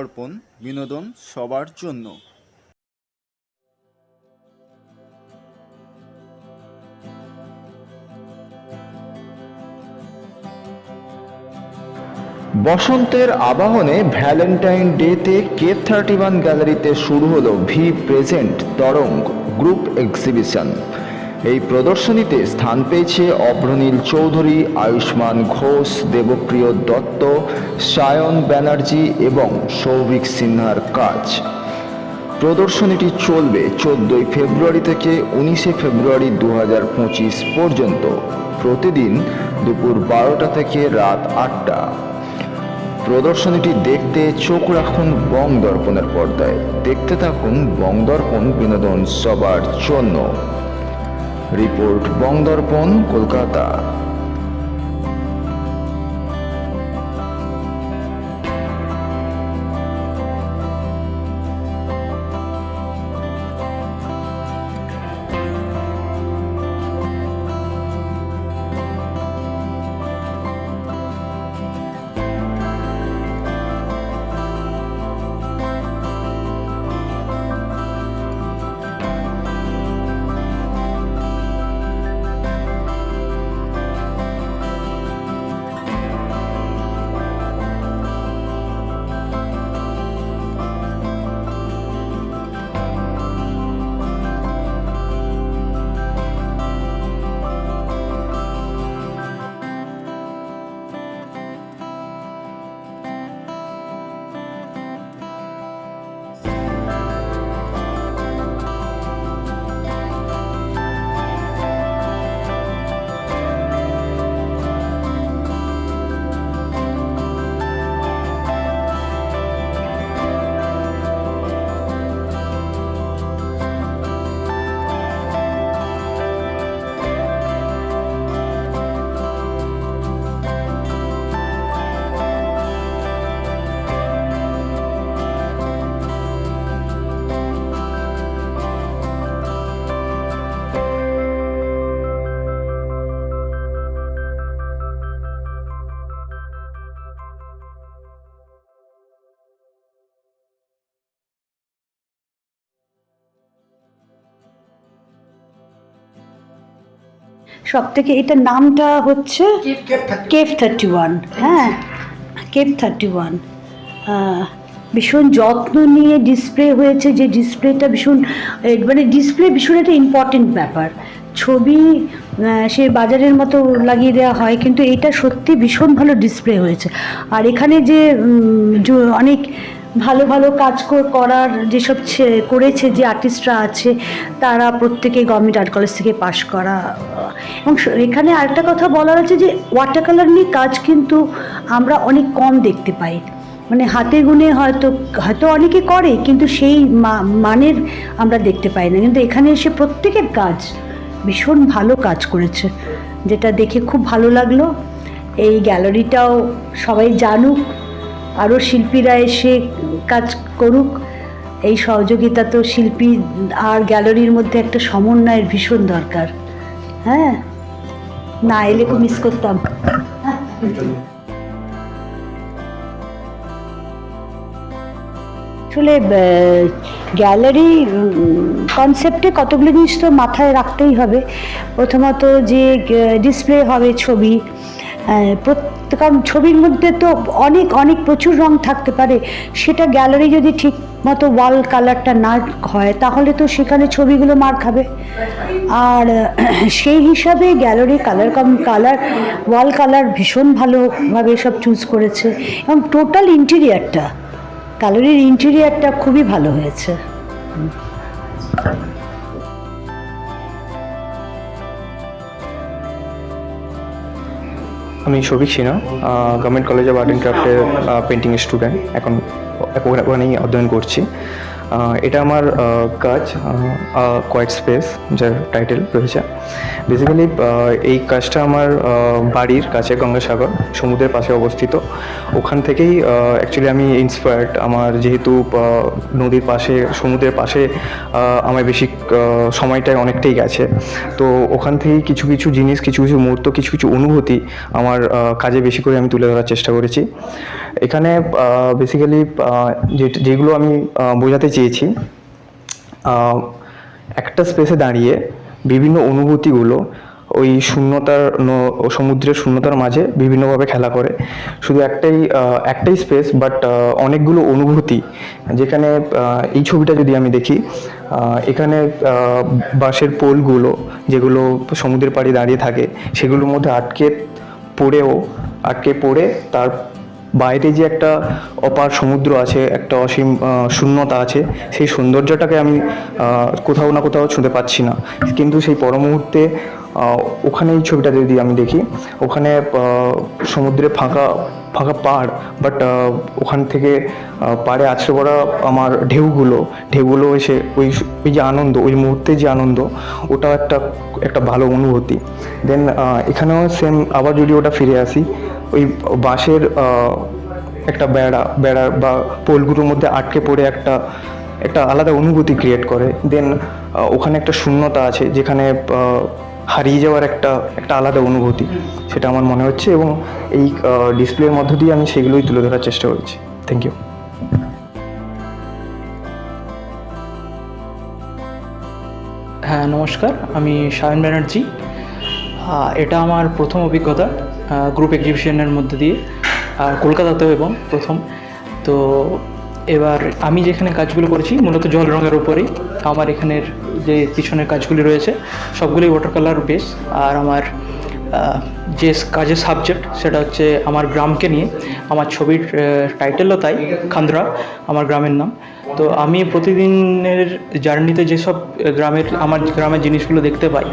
দর্পণ বিনোদন সবার জন্য। বসন্তের আবাহনে ভ্যালেন্টাইন ডেতে কে থার্টি ওয়ান গ্যালারিতে শুরু হলো we present Taranga group exhibition. এই প্রদর্শনীতে স্থান পেয়েছে অভ্রনীল চৌধুরী, আয়ুষ্মান ঘোষ, দেবপ্রিয় দত্ত, সায়ন ব্যানার্জি এবং সৌভিক সিনহার কাজ। প্রদর্শনীটি চলবে চোদ্দোই ফেব্রুয়ারি থেকে উনিশে ফেব্রুয়ারি দু হাজার পঁচিশ পর্যন্ত। প্রতিদিন দুপুর বারোটা থেকে রাত আটটা। প্রদর্শনীটি দেখতে চোখ রাখুন বং দর্পণের পর্দায়। দেখতে থাকুন বং দর্পণ বিনোদন সবার জন্য। রিপোর্ট বংদর্পণ কলকাতা। সব থেকে এটার নামটা হচ্ছে কেফ থার্টি ওয়ান হ্যাঁ। কেফ থার্টি ওয়ান ভীষণ যত্ন নিয়ে ডিসপ্লে হয়েছে যে ডিসপ্লেটা ভীষণ মানে ডিসপ্লে ভীষণ একটা ইম্পর্টেন্ট ব্যাপার। ছবি সে বাজারের মতো লাগিয়ে দেওয়া হয় কিন্তু এটা সত্যি ভীষণ ভালো ডিসপ্লে হয়েছে। আর এখানে যে অনেক ভালো ভালো কাজ করার যেসব করেছে যে আর্টিস্টরা আছে, তারা প্রত্যেকে গভর্নমেন্ট আর্ট কলেজ থেকে পাশ করা এবং এখানে আরেকটা কথা বলার আছে যে ওয়াটার কালার নিয়ে কাজ কিন্তু আমরা অনেক কম দেখতে পাই। মানে হাতে গুনে হয়তো হয়তো অনেকে করে, কিন্তু সেই মানের আমরা দেখতে পাই না। কিন্তু এখানে এসে প্রত্যেকের কাজ, ভীষণ ভালো কাজ করেছে, যেটা দেখে খুব ভালো লাগল। এই গ্যালারিটাও সবাই জানুক। আরও শিল্পীরা এসে কাজ করুক। এই সহযোগিতা তো শিল্পী আর গ্যালারির মধ্যে একটা সমন্বয়ের ভীষণ দরকার। হ্যাঁ? না এলে খুব মিস করতাম। আসলে গ্যালারি কনসেপ্টে কতগুলো জিনিস তো মাথায় রাখতেই হবে। প্রথমত যে ডিসপ্লে হবে ছবি কারণ ছবির মধ্যে তো অনেক অনেক প্রচুর রং থাকতে পারে। সেটা গ্যালারি যদি ঠিক মতো ওয়াল কালারটা না হয়, তাহলে তো সেখানে ছবিগুলো মার খাবে। আর সেই হিসাবে গ্যালারি কালার কম কালার ওয়াল কালার ভীষণ ভালোভাবে সব চুজ করেছে। এবং টোটাল ইন্টেরিয়ারটা গ্যালারির ইন্টেরিয়ারটা খুবই ভালো হয়েছে। আমি Souvik Sinha government college of art and ক্রাফটের painting student এখন, ওখানেই অধ্যয়ন করছি। এটা আমার কাজ কোয়াইট স্পেস যার টাইটেল রয়েছে। বেসিক্যালি এই কাজটা আমার বাড়ির কাছে গঙ্গাসাগর সমুদ্রের পাশে অবস্থিত। ওখান থেকেই অ্যাকচুয়ালি আমি ইন্সপায়ার্ড আমার যেহেতু নদীর পাশে সমুদ্রের পাশে আমার বেশি আহ, সময়টাই অনেকটাই গেছে। তো ওখান থেকেই কিছু কিছু জিনিস কিছু কিছু মুহূর্ত কিছু কিছু অনুভূতি আমার কাজে বেশি করে আমি তুলে ধরার চেষ্টা করেছি। এখানে বেসিক্যালি যেগুলো আমি বোঝাতে চেয়েছি। একটা স্পেসে দাঁড়িয়ে বিভিন্ন অনুভূতিগুলো ওই শূন্যতার সমুদ্রের শূন্যতার মাঝে বিভিন্নভাবে খেলা করে। শুধু একটাই একটাই স্পেস বাট অনেকগুলো অনুভূতি। যেখানে এই ছবিটা যদি আমি দেখি এখানে বাঁশের পোলগুলো যেগুলো সমুদ্রের পাড়ে দাঁড়িয়ে থাকে, সেগুলোর মধ্যে আটকে পড়েও, আটকে পড়ে তার বাইরে যে একটা অপার সমুদ্র আছে, একটা অসীম শূন্যতা আছে, সেই সৌন্দর্যটাকে আমি কোথাও না কোথাও ছুঁতে পাচ্ছি না। কিন্তু সেই পর মুহূর্তে ওখানে এই ছবিটা যদি আমি দেখি, ওখানে সমুদ্রে ফাঁকা ফাঁকা পাড় বাট ওখান থেকে পাড়ে আছড়ে পড়া আমার ঢেউগুলো ঢেউগুলো এসে ওই ওই যে আনন্দ, ওই মুহূর্তে যে আনন্দ, ওটা একটা একটা ভালো অনুভূতি। দেন এখানেও সেম আবার যদি ওটা ফিরে আসি, ওই বাঁশের একটা বেড়া বেড়া বা পোলগুলোর মধ্যে আটকে পড়ে একটা একটা আলাদা অনুভূতি ক্রিয়েট করে। দেন ওখানে একটা শূন্যতা আছে, যেখানে হারিয়ে যাওয়ার একটা একটা আলাদা অনুভূতি, সেটা আমার মনে হচ্ছে এবং এই ডিসপ্লের মধ্য দিয়ে আমি সেগুলোই তুলে ধরার চেষ্টা করেছি। থ্যাংক ইউ হ্যাঁ নমস্কার, আমি সায়ন ব্যানার্জি। এটা আমার প্রথম অভিজ্ঞতা গ্রুপ এক্সিবিশনের মধ্যে দিয়ে কলকাতাতেও এবং প্রথম। তো এবার আমি যেখানে কাজগুলো করেছি, মূলত জল রঙের উপরেই, আমার এখানের যে পিছনের কাজগুলি রয়েছে সবগুলোই ওয়াটার কালার বেস আর আমার যে কাজের সাবজেক্ট সেটা হচ্ছে আমার গ্রামকে নিয়ে, আমার ছবির টাইটেলও তাই, খান্দ্রা, আমার গ্রামের নাম। তো আমি প্রতিদিনের জার্নিতে যেসব গ্রামের, আমার গ্রামের জিনিসগুলো দেখতে পাই,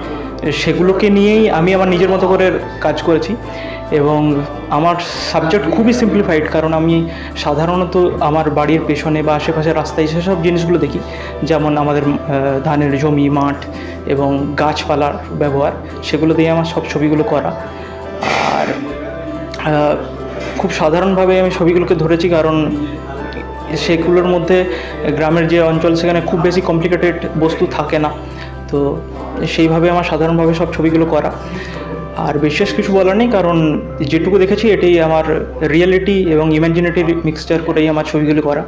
সেগুলোকে নিয়েই আমি আমার নিজের মতো করে কাজ করেছি। এবং আমার সাবজেক্ট খুবই সিম্পলিফাইড কারণ আমি সাধারণত আমার বাড়ির পেছনে বা আশেপাশে রাস্তায় সেসব জিনিসগুলো দেখি, যেমন আমাদের ধানের জমি, মাঠ এবং গাছপালার ব্যবহার, সেগুলো দিয়ে আমার সব ছবিগুলো করা। আর খুব সাধারণভাবে আমি ছবিগুলোকে ধরেছি কারণ সেগুলোর মধ্যে গ্রামের যে অঞ্চল, সেখানে খুব বেশি কমপ্লিকেটেড বস্তু থাকে না। তো সেইভাবে আমার সাধারণভাবে সব ছবিগুলো করা। আর বিশেষ কিছু বলার নেই, কারণ যেটুকু দেখেছি এটাই আমার রিয়েলিটি এবং ইমাজিনেটিভ মিক্সচার করেই আমার ছবিগুলি করা।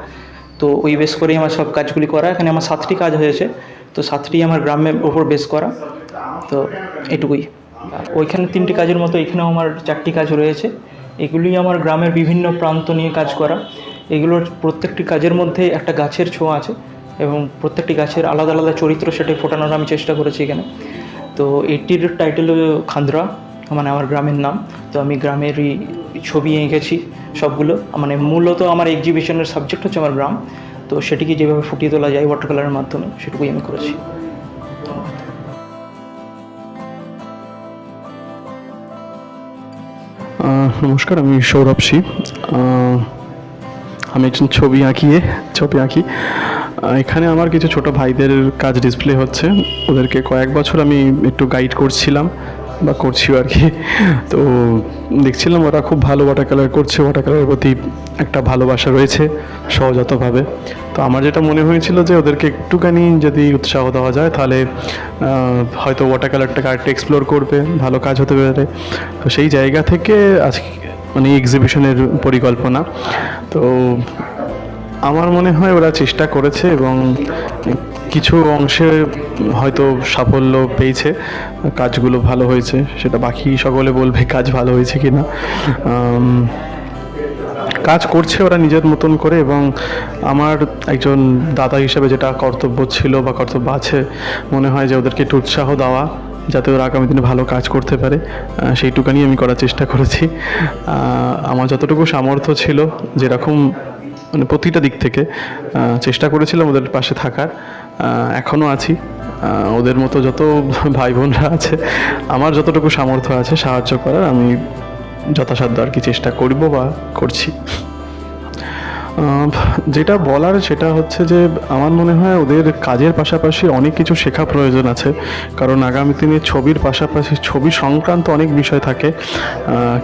তো ওই বেস করেই আমার সব কাজগুলি করা। এখানে আমার সাতটি কাজ হয়েছে, তো সাতটি আমার গ্রামের ওপর বেস করা। তো এটুকুই। ওইখানে তিনটি কাজের মতো এখানেও আমার চারটি কাজ রয়েছে। এগুলি আমার গ্রামের বিভিন্ন প্রান্ত নিয়ে কাজ করা। এগুলোর প্রত্যেকটি কাজের মধ্যে একটা গাছের ছোঁয়া আছে এবং প্রত্যেকটি গাছের আলাদা আলাদা চরিত্র সেটাই ফোটানোর আমি চেষ্টা করেছি এখানে। তো এটির টাইটেল খান্দ্রা মানে আমার গ্রামের নাম। তো আমি গ্রামেরই ছবি এঁকেছি সবগুলো। মানে মূলত আমার এক্সিবিশনের সাবজেক্ট হচ্ছে আমার গ্রাম। তো সেটিকে যেভাবে ফুটিয়ে তোলা যায় ওয়াটার কালারের মাধ্যমে, সেটুকুই আমি করেছি। নমস্কার, আমি সৌরভ শিব আমি একজন ছবি আঁকিয়ে, ছবি আঁকি। এখানে আমার কিছু ছোট ভাইদের কাজ ডিসপ্লে হচ্ছে। ওদেরকে কয়েক বছর আমি একটু গাইড করছিলাম বা করছিও আর কি। তো দেখছিলাম ওরা খুব ভালো ওয়াটার কালার করছে ওয়াটার কালারের প্রতি একটা ভালোবাসা রয়েছে সহজাতভাবে। তো আমার যেটা মনে হয়েছিল যে ওদেরকে একটুখানি যদি উৎসাহ দেওয়া যায়, তাহলে হয়তো ওয়াটার কালারটাকে আরেকটু এক্সপ্লোর করবে, ভালো কাজ হতে পারে। তো সেই জায়গা থেকে আজকে মানে এক্সিবিশনের পরিকল্পনা। তো আমার মনে হয় ওরা চেষ্টা করেছে এবং কিছু অংশে হয়তো সাফল্য পেয়েছে, কাজগুলো ভালো হয়েছে, সেটা বাকি সকলে বলবে কাজ ভালো হয়েছে কি না কাজ করছে ওরা নিজের মতন করে এবং আমার একজন দাদা হিসেবে যেটা কর্তব্য ছিল বা কর্তব্য আছে, মনে হয় যে ওদেরকে একটু উৎসাহ দেওয়া, যাতে ওরা আগামী দিনে ভালো কাজ করতে পারে। সেইটুকানি আমি করার চেষ্টা করেছি। আমার যতটুকু সামর্থ্য ছিল, যেরকম মানে প্রতিটা দিক থেকে চেষ্টা করেছিলাম ওদের পাশে থাকার। এখনও আছি। ওদের মতো যত ভাই বোনরা আছে, আমার যতটুকু সামর্থ্য আছে সাহায্য করার, আমি যথাসাধ্য আর কি চেষ্টা করব বা করছি। যেটা বলার সেটা হচ্ছে যে আমার মনে হয় ওদের কাজের পাশাপাশি অনেক কিছু শেখা প্রয়োজন আছে। কারণ আগামী দিনে ছবির পাশাপাশি ছবি সংক্রান্ত অনেক বিষয় থাকে।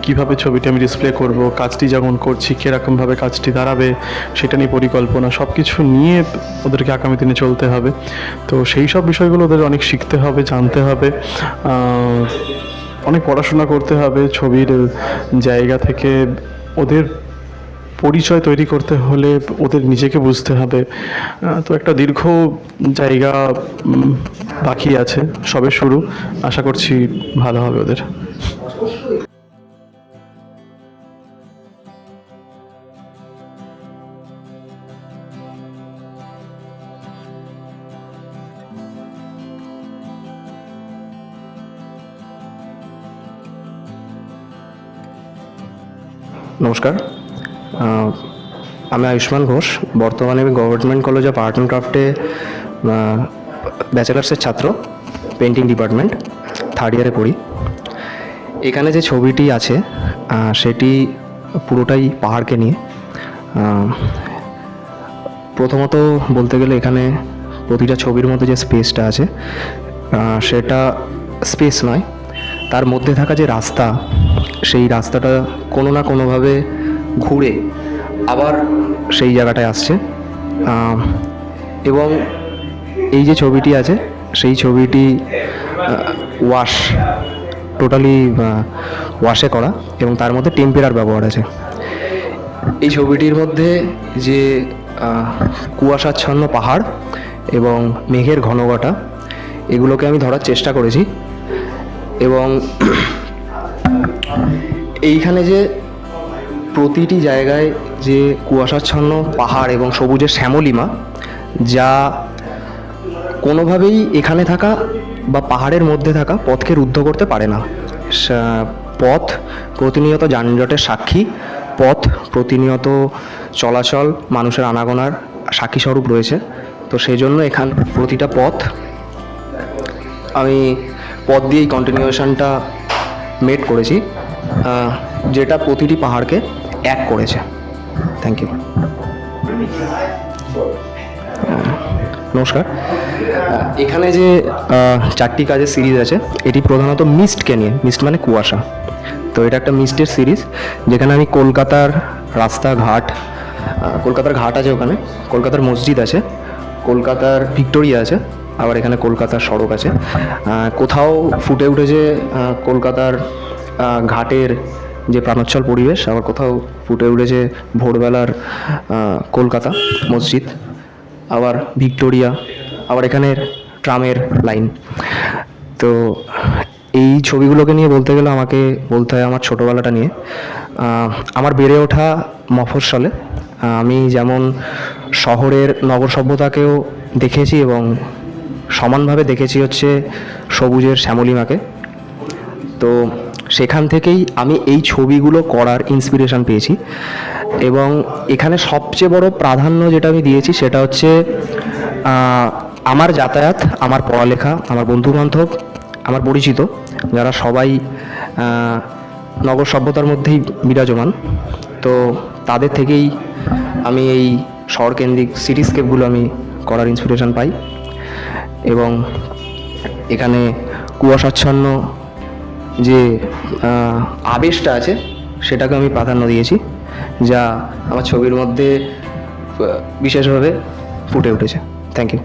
কীভাবে ছবিটা আমি ডিসপ্লে করব, কাজটি যখন করছি কীরকমভাবে কাজটি দাঁড়াবে, সেটা নিয়ে পরিকল্পনা সব কিছু নিয়ে ওদেরকে আগামী দিনে চলতে হবে। তো সেই সব বিষয়গুলো ওদের অনেক শিখতে হবে, জানতে হবে। অনেক পড়াশোনা করতে হবে ছবির জায়গা থেকে। ওদের পরিচয় তৈরি করতে হলে ওদের নিজেকে বুঝতে হবে। তো একটা দীর্ঘ জায়গা বাকি আছে, সবে শুরু। আশা করছি ভালো হবে ওদের। নমস্কার। আমি আয়ুষ্মান ঘোষ। বর্তমানে আমি government college of art and ক্রাফটে ব্যাচেলার্সের ছাত্র পেন্টিং ডিপার্টমেন্ট থার্ড ইয়ারে পড়ি। এখানে যে ছবিটি আছে সেটি পুরোটাই পাহাড়কে নিয়ে। প্রথমত বলতে গেলে এখানে প্রতিটা ছবির মধ্যে যে স্পেসটা আছে সেটা স্পেস নয়। তার মধ্যে থাকা যে রাস্তা, সেই রাস্তাটা কোনো না কোনোভাবে ঘুরে আবার সেই জায়গাটায় আসছে। এবং এই যে ছবিটি আছে, সেই ছবিটি ওয়াশ টোটালি ওয়াশে করা এবং তার মধ্যে টেম্পেরার ব্যবহার আছে। এই ছবিটির মধ্যে যে কুয়াশাচ্ছন্ন পাহাড় এবং মেঘের ঘনঘটা, এগুলোকে আমি ধরার চেষ্টা করেছি। এবং এইখানে যে প্রতিটি জায়গায় যে কুয়াশাচ্ছন্ন পাহাড় এবং সবুজের শ্যামলিমা, যা কোনোভাবেই এখানে থাকা বা পাহাড়ের মধ্যে থাকা পথকে রুদ্ধ করতে পারে না। পথ প্রতিনিয়ত যানজটের সাক্ষী, পথ প্রতিনিয়ত চলাচল, মানুষের আনাগোনার সাক্ষী স্বরূপ রয়েছে। তো সেই জন্য এখান, প্রতিটা পথ, আমি পথ দিয়েই কন্টিনিউশনটা মেট করেছি। যেটা প্রতিটি পাহাড়কে এক করেছে। থ্যাংক ইউ নমস্কার। এখানে যে চারটি কাজের সিরিজ আছে, এটি প্রধানত মিস্টকে নিয়ে, মিস্ট মানে কুয়াশা। তো এটা একটা মিস্টের সিরিজ, যেখানে আমি কলকাতার রাস্তাঘাট কলকাতার ঘাট আছে ওখানে, কলকাতার মসজিদ আছে, কলকাতার ভিক্টোরিয়া আছে, আবার এখানে কলকাতার সড়ক আছে। কোথাও ফুটে উঠেছে কলকাতার ঘাটের যে প্রাণোচ্ছল পরিবেশ, আবার কোথাও ফুটে উঠেছে ভোরবেলার কলকাতা মসজিদ, আবার ভিক্টোরিয়া, আবার এখানের ট্রামের লাইন। তো এই ছবিগুলোকে নিয়ে বলতে গেলে আমাকে বলতে হয় আমার ছোটোবেলাটা নিয়ে। আমার বেড়ে ওঠা মফস্বলে আমি যেমন শহরের নগর সভ্যতাকেও দেখেছি এবং সমানভাবে দেখেছি হচ্ছে সবুজের শ্যামলিমাকে। তো সেখান থেকেই আমি এই ছবিগুলো করার ইন্সপিরেশন পেয়েছি। এবং এখানে সবচেয়ে বড় প্রাধান্য যেটা আমি দিয়েছি সেটা হচ্ছে আমার যাতায়াত, আমার পড়ালেখা, আমার বন্ধুবান্ধব, আমার পরিচিত, যারা সবাই নগর সভ্যতার মধ্যেই বিরাজমান। তো তাদের থেকেই আমি এই শহরকেন্দ্রিক সিটিস্কেপগুলো আমি করার ইন্সপিরেশন পাই। এবং এখানে কুয়াশাচ্ছন্ন যে আবেশটা আছে সেটাকে আমি প্রাধান্য দিয়েছি, যা আমার ছবির মধ্যে বিশেষভাবে ফুটে উঠেছে। থ্যাংক ইউ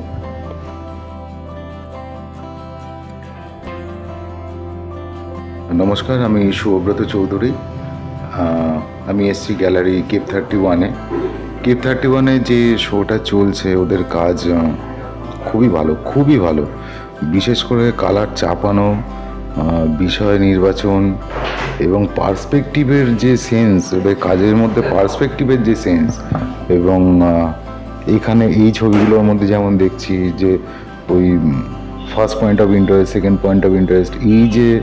নমস্কার, আমি সুব্রত চৌধুরী। আমি এসছি গ্যালারি কেপ থার্টি ওয়ানে কেপ থার্টি ওয়ানে যে শোটা চলছে, ওদের কাজ খুবই ভালো খুবই ভালো। বিশেষ করে কালার চাপানো বিষয় নির্বাচন এবং পার্সপেক্টিভের যে সেন্স কাজের মধ্যে পার্সপেক্টিভের যে সেন্স এবং এখানে এই ছবিগুলোর মধ্যে যেমন দেখছি যে ওই first point of interest, second point of interest, এই যে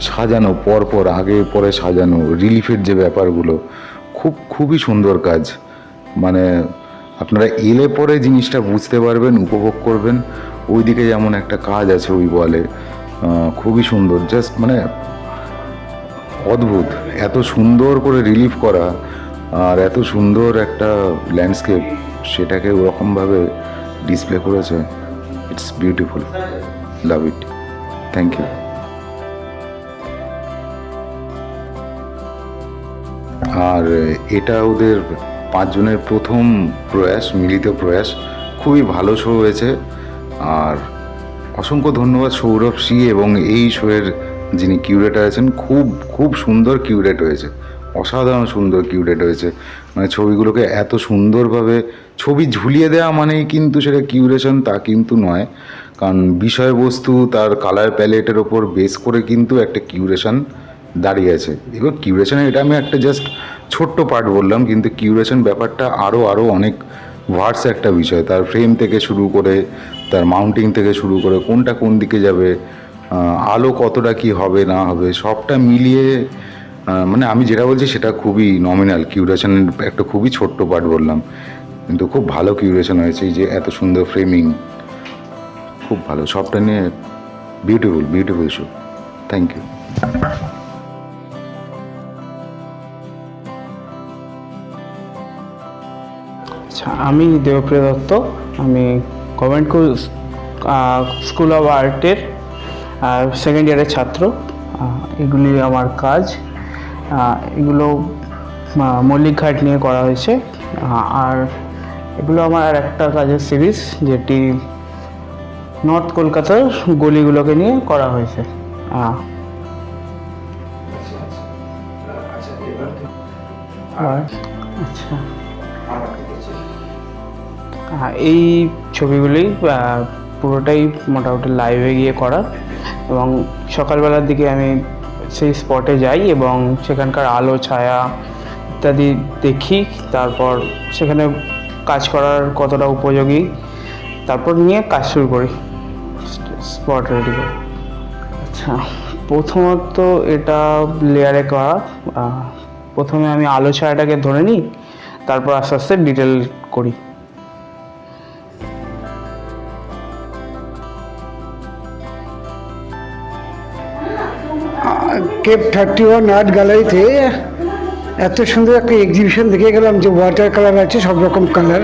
সাজানো পর পর আগে পরে সাজানো, রিলিফের যে ব্যাপারগুলো, খুব, খুবই সুন্দর কাজ। মানে আপনারা এলে পরে জিনিসটা বুঝতে পারবেন, উপভোগ করবেন। ওইদিকে যেমন একটা কাজ আছে ওই বলে। খুবই সুন্দর। জাস্ট মানে অদ্ভুত। এত সুন্দর করে রিলিফ করা আর এত সুন্দর একটা ল্যান্ডস্কেপ সেটাকে ওরকমভাবে ডিসপ্লে করেছে। It's beautiful love it thank you আর এটা ওদের পাঁচজনের প্রথম প্রয়াস, মিলিত প্রয়াস। খুবই ভালো শো হয়েছে। আর অসংখ্য ধন্যবাদ সৌরভ সি এবং এই শোয়ের যিনি কিউরেটার আছেন, খুব খুব সুন্দর কিউরেট হয়েছে। অসাধারণ সুন্দর কিউরেট হয়েছে। মানে ছবিগুলোকে এত সুন্দরভাবে ছবি ঝুলিয়ে দেওয়া মানেই কিন্তু সেটা কিউরেশন, তা কিন্তু নয়। কারণ বিষয়বস্তু, তার কালার প্যালেটের ওপর বেস করে কিন্তু একটা কিউরেশন দাঁড়িয়ে আছে। এবার কিউরেশনের, এটা আমি একটা জাস্ট ছোট্ট পার্ট বললাম, কিন্তু কিউরেশন ব্যাপারটা আরও আরও অনেক ভার্স একটা বিষয়। তার ফ্রেম থেকে শুরু করে তার মাউন্টিং থেকে শুরু করে কোনটা কোন দিকে যাবে আলো কতটা কি হবে, না হবে, সবটা মিলিয়ে মানে আমি যেটা বলছি সেটা খুবই নমিনাল কিউরেশনের একটা খুবই ছোট্ট পার্ট বললাম। কিন্তু খুব ভালো কিউরেশন হয়েছে যে এত সুন্দর ফ্রেমিং খুব ভালো, সবটা নিয়ে beautiful beautiful show thank you আমি দেবপ্রিয় দত্ত, আমি গভর্নমেন্ট স্কুল অফ আর্টের সেকেন্ড ইয়ারের ছাত্র। এগুলি আমার কাজ। এগুলো মল্লিক ঘাট নিয়ে করা হয়েছে। আর এগুলো আমার আর একটা কাজের সিরিজ যেটি নর্থ কলকাতার গলিগুলোকে নিয়ে করা হয়েছে। আহ, আর এই ছবিগুলি পুরোটাই মোটামুটি লাইভে গিয়ে করা এবং সকালবেলার দিকে আমি সেই স্পটে যাই এবং সেখানকার আলো, ছায়া ইত্যাদি দেখি। তারপর সেখানে কাজ করার কতটা উপযোগী, তারপর নিয়ে কাজ শুরু করি। স্পট রেডি করি। আচ্ছা প্রথমত এটা লেয়ারে করা। প্রথমে আমি আলো, ছায়াটাকে ধরে নিই, তারপর আস্তে আস্তে ডিটেল করি। কেপ থার্টি ওয়ান আর্ট গ্যালারিতে এত সুন্দর একটা এক্সিবিশন দেখে গেলাম যে ওয়াটার কালার আছে, সব রকম কালার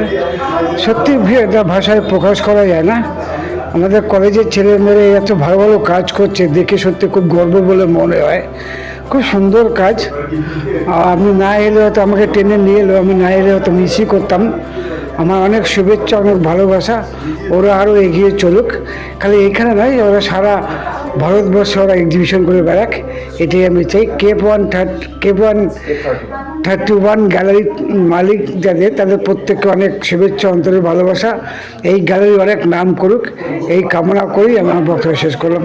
সত্যি এটা ভাষায় প্রকাশ করা যায় না। আমাদের কলেজের ছেলে মেয়ে এত ভালো ভালো কাজ করছে, দেখে সত্যি খুব গর্ব বলে মনে হয়। খুব সুন্দর কাজ। আমি না এলে হয়তো আমাকে টেনে নিয়ে এলো, আমি না এলে হয়তো মিসই করতাম। আমার অনেক শুভেচ্ছা, অনেক ভালোবাসা। ওরা আরও এগিয়ে চলুক। খালি এখানে নয়, ওরা সারা ভারতবর্ষে ওরা এক্সিবিশন করে বেড়াক। এটাই আমি চাই। K one thirty K one thirty one গ্যালারির মালিক যাদের, তাদের প্রত্যেককে অনেক শুভেচ্ছা, অন্তরের ভালোবাসা। এই গ্যালারি অনেক নাম করুক। এই কামনা করেই আমি আমার বক্তব্য শেষ করলাম।